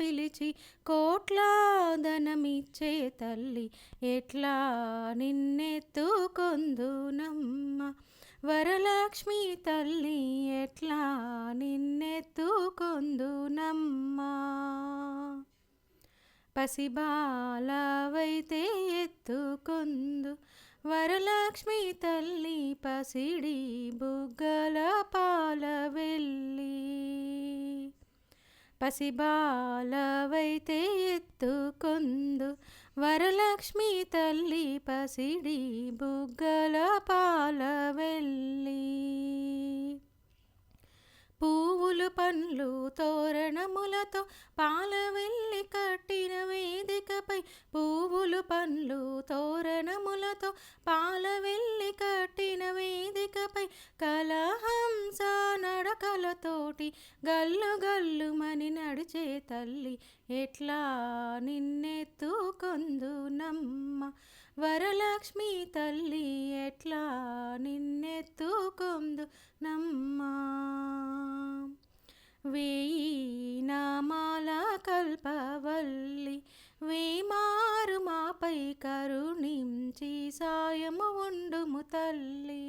పిలిచి కోట్లాదనమిచ్చే తల్లి ఎట్లా నిన్నెత్తుకొందునమ్మ? వరలక్ష్మి తల్లి ఎట్లా నిన్నెత్తుకొందునమ్మా? పసిబాలవైతే ఎత్తుకొందు. వరలక్ష్మి తల్లి పసిడి బుగ్గల పాల వెళ్ళి పసిబాలవైతే ఎత్తుకొందు. వరలక్ష్మి తల్లి పసిడి బుగ్గల పాల వెళ్ళి పువ్వులు పండ్లు తోరణములతో పాల వెళ్ళి కట్టిన వేదికపై పువ్వులు పండ్లు తోరణములతో పాల వెళ్ళి కట్టిన వేదికపై కలహంస నడకలతోటి గల్లు గల్లుమని నడిచే తల్లి ఎట్లా నిన్నెత్తుకొందునమ్మ? వరలక్ష్మి తల్లి ఎట్లా నిన్నెత్తుకొందు నమ్మా వేయి మాపై కరుణించి సాయము ఉండుము తల్లి.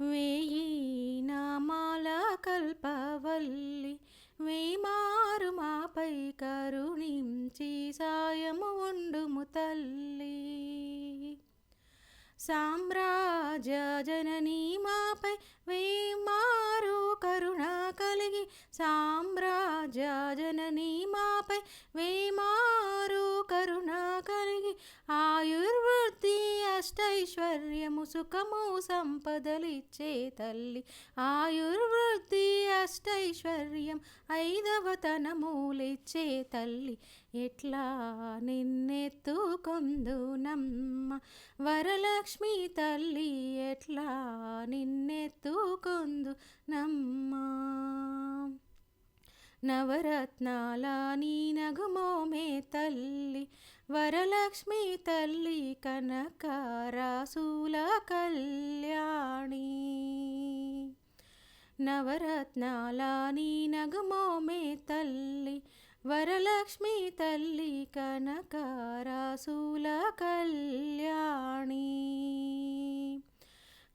వేయి నామాల కల్పవల్లి వేమారు మాపై కరుణించి సాయము ఉండుము తల్లి. సామ్రాజ్య జననీ మాపై వేమారు కరుణ కలిగి సామ్రాజ్య నీ మాపై వేమారు కరుణ కలిగి ఆయుర్వృద్ధి అష్టైశ్వర్యము సుఖము సంపదలిచ్చే తల్లి. ఆయుర్వృద్ధి అష్టైశ్వర్యం ఐదవ తనములిచ్చే తల్లి. ఎట్లా నిన్నెత్తుకొందునమ్మ? వరలక్ష్మి తల్లి ఎట్లా నిన్నెత్తుకొందు నమ్మా నవరత్నాల నీ నగుమోమే తల్లి వరలక్ష్మి తల్లి కనకరాసుల కళ్యాణి. నవరత్నాల నీ నగుమోమే తల్లి వరలక్ష్మి తల్లి కనకరాసుల కళ్యాణి.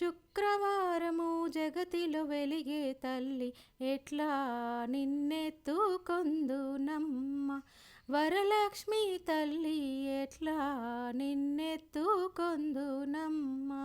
శుక్రవారము జగతిలో వెలిగే తల్లి ఎట్లా నిన్నెత్తుకొందునమ్మ? వరలక్ష్మి తల్లి ఎట్లా నిన్నెత్తుకొందునమ్మా?